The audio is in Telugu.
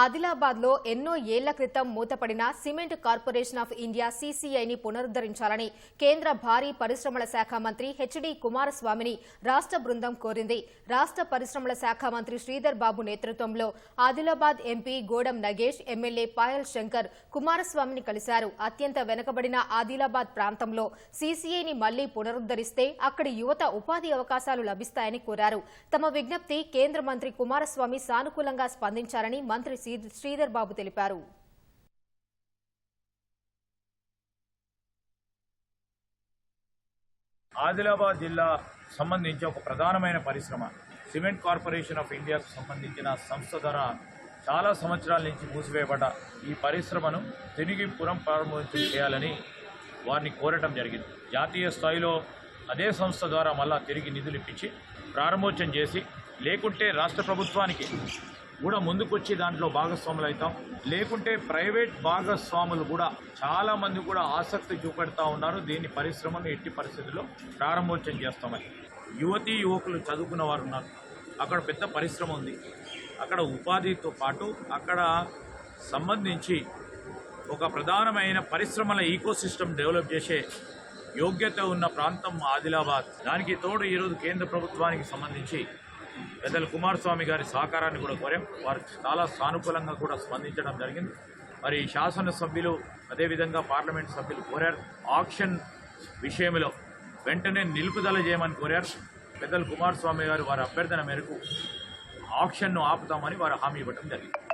ఆదిలాబాద్లో ఎన్నో ఏళ్ళ క్రితం మూతపడిన సిమెంట్ కార్పొరేషన్ ఆఫ్ ఇండియా సీసీఐని పునరుద్దరించాలని కేంద్ర భారీ పరిశ్రమల శాఖ మంత్రి హెచ్డి కుమారస్వామిని రాష్ట్ర బృందం కోరింది. రాష్ట్ర పరిశ్రమల శాఖ మంత్రి శ్రీధర్ బాబు నేతృత్వంలో ఆదిలాబాద్ ఎంపీ గోడం నగేష్ ఎమ్మెల్యే పాయల్ శంకర్ కుమారస్వామిని కలిశారు. అత్యంత వెనుకబడిన ఆదిలాబాద్ ప్రాంతంలో సీసీఐని మళ్ళీ పునరుద్దరిస్తే అక్కడి యువత ఉపాధి అవకాశాలు లభిస్తాయని కోరారు. తమ విజ్ఞప్తి కేంద్ర మంత్రి కుమారస్వామి సానుకూలంగా స్పందించారని మంత్రి శ్రీధర్ బాబు తెలిపారు. ఆదిలాబాద్ జిల్లా సంబంధించి ఒక ప్రధానమైన పరిశ్రమ సిమెంట్ కార్పొరేషన్ ఆఫ్ ఇండియాకు సంబంధించిన సంస్థ ద్వారా చాలా సంవత్సరాల నుంచి మూసివేయబడ్డ ఈ పరిశ్రమను తిరిగి పురం ప్రారంభోత్సవం చేయాలని వారిని కోరటం జరిగింది. జాతీయ స్థాయిలో అదే సంస్థ ద్వారా మళ్ళా తిరిగి నిధులు ఇప్పించి ప్రారంభోత్సవం చేసి లేకుంటే రాష్ట్ర ప్రభుత్వానికి కూడా ముందుకొచ్చి దాంట్లో భాగస్వాములు అవుతాం లేకుంటే ప్రైవేట్ భాగస్వాములు కూడా చాలామంది కూడా ఆసక్తి చూపెడతా ఉన్నారు. దీన్ని పరిశ్రమను ఎట్టి పరిస్థితుల్లో ప్రారంభోత్సవం చేస్తామని. యువతీ యువకులు చదువుకున్న వారు ఉన్నారు. అక్కడ పెద్ద పరిశ్రమ ఉంది. అక్కడ ఉపాధితో పాటు అక్కడ సంబంధించి ఒక ప్రధానమైన పరిశ్రమల ఈకోసిస్టమ్ డెవలప్ చేసే యోగ్యత ఉన్న ప్రాంతం ఆదిలాబాద్. దానికి తోడు ఈరోజు కేంద్ర ప్రభుత్వానికి సంబంధించి పెద్దల కుమారస్వామి గారి సహకారాన్ని కూడా కోరాం. వారు చాలా సానుకూలంగా కూడా స్పందించడం జరిగింది. మరి శాసనసభ్యులు అదేవిధంగా పార్లమెంట్ సభ్యులు కోరారు. ఆక్షన్ విషయంలో వెంటనే నిలుపుదల చేయమని కోరారు. పెద్దల కుమారస్వామి గారు వారి అభ్యర్థన మేరకు ఆక్షన్ను ఆపుతామని వారు హామీ ఇవ్వడం జరిగింది.